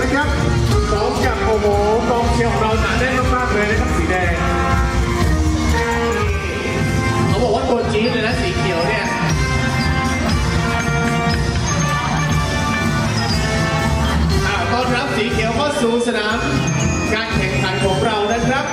นะครับสองกับโอ้โหกองเชียร์ของเราหนาแน่นมากๆเลยนะครับสีแดง เขาบอกว่าตัวจี๊ดเลยนะสีเขียวเนี่ยต้อนรับสีเขียวเข้าสู่สนาม การแข่งขันของเรานะครับ